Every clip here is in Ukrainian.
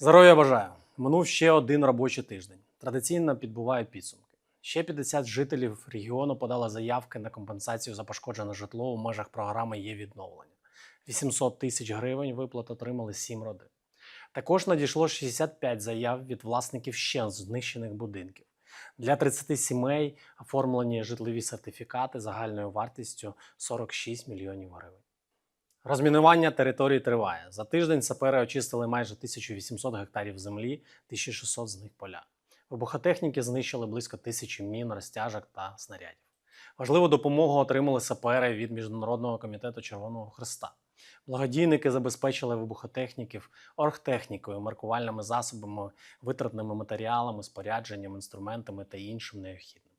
Здоров'я бажаю! Минув ще один робочий тиждень. Традиційно підбуваю підсумки. Ще 50 жителів регіону подали заявки на компенсацію за пошкоджене житло у межах програми є відновлення. 800 тисяч гривень виплат отримали 7 родин. Також надійшло 65 заяв від власників ще знищених будинків. Для 30 сімей оформлені житлові сертифікати загальною вартістю 46 мільйонів гривень. Розмінування території триває. За тиждень сапери очистили майже 1800 гектарів землі, 1600 з них поля. Вибухотехніки знищили близько тисячі мін, розтяжок та снарядів. Важливу допомогу отримали сапери від Міжнародного комітету Червоного Христа. Благодійники забезпечили вибухотехніків оргтехнікою, маркувальними засобами, витратними матеріалами, спорядженням, інструментами та іншим необхідним.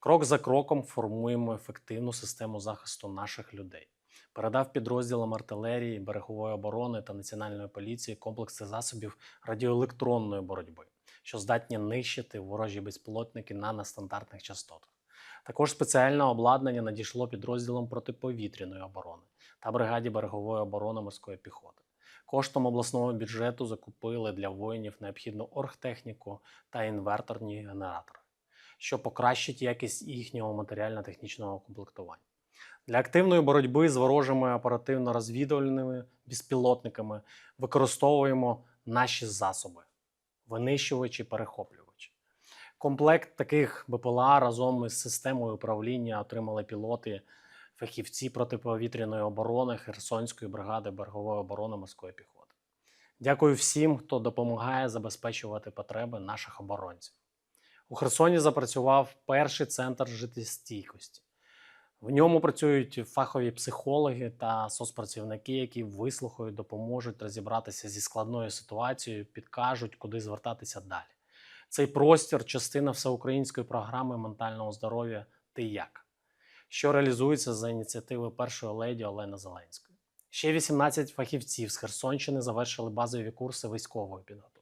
Крок за кроком формуємо ефективну систему захисту наших людей. Передав підрозділам артилерії, берегової оборони та національної поліції комплекси засобів радіоелектронної боротьби, що здатні нищити ворожі безпілотники на нестандартних частотах. Також спеціальне обладнання надійшло підрозділам протиповітряної оборони та бригаді берегової оборони морської піхоти. Коштом обласного бюджету закупили для воїнів необхідну оргтехніку та інверторні генератори, що покращить якість їхнього матеріально-технічного комплектування. Для активної боротьби з ворожими оперативно-розвідувальними безпілотниками використовуємо наші засоби винищувачі, перехоплювачі. Комплект таких БПЛА разом із системою управління отримали пілоти, фахівці протиповітряної оборони Херсонської бригади берегової оборони морської піхоти. Дякую всім, хто допомагає забезпечувати потреби наших оборонців. У Херсоні запрацював перший центр життєстійкості. В ньому працюють фахові психологи та соцпрацівники, які вислухають, допоможуть розібратися зі складною ситуацією, підкажуть, куди звертатися далі. Цей простір частина всеукраїнської програми ментального здоров'я Ти як, що реалізується за ініціативи першої леді Олени Зеленської. Ще 18 фахівців з Херсонщини завершили базові курси військової підготовки.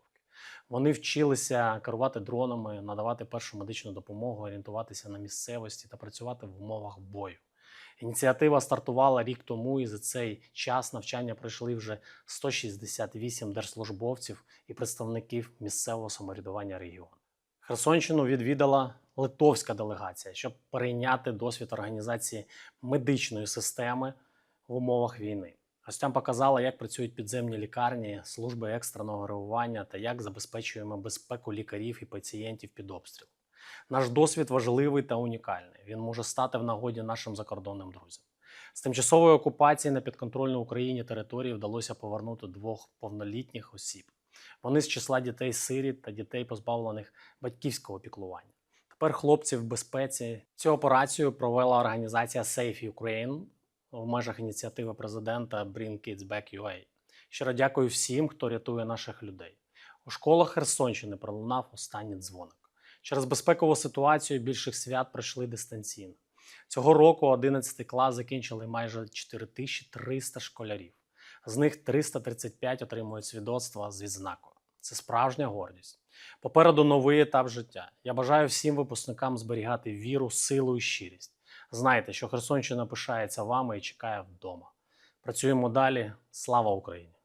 Вони вчилися керувати дронами, надавати першу медичну допомогу, орієнтуватися на місцевості та працювати в умовах бою. Ініціатива стартувала рік тому, і за цей час навчання пройшли вже 168 держслужбовців і представників місцевого самоврядування регіону. Херсонщину відвідала литовська делегація, щоб перейняти досвід організації медичної системи в умовах війни. Гостям показали, як працюють підземні лікарні, служби екстреного реагування та як забезпечуємо безпеку лікарів і пацієнтів під обстрілом. Наш досвід важливий та унікальний. Він може стати в нагоді нашим закордонним друзям. З тимчасової окупації на підконтрольну Україні території вдалося повернути двох повнолітніх осіб. Вони з числа дітей сиріт та дітей, позбавлених батьківського піклування. Тепер хлопці в безпеці. Цю операцію провела організація Safe Ukraine в межах ініціативи президента Bring Kids Back UA. Щиро дякую всім, хто рятує наших людей. У школах Херсонщини пролунав останній дзвоник. Через безпекову ситуацію більших свят пройшли дистанційно. Цього року 11 клас закінчили майже 4300 школярів. З них 335 отримують свідоцтва з відзнакою. Це справжня гордість. Попереду новий етап життя. Я бажаю всім випускникам зберігати віру, силу і щирість. Знайте, що Херсонщина пишається вами і чекає вдома. Працюємо далі. Слава Україні!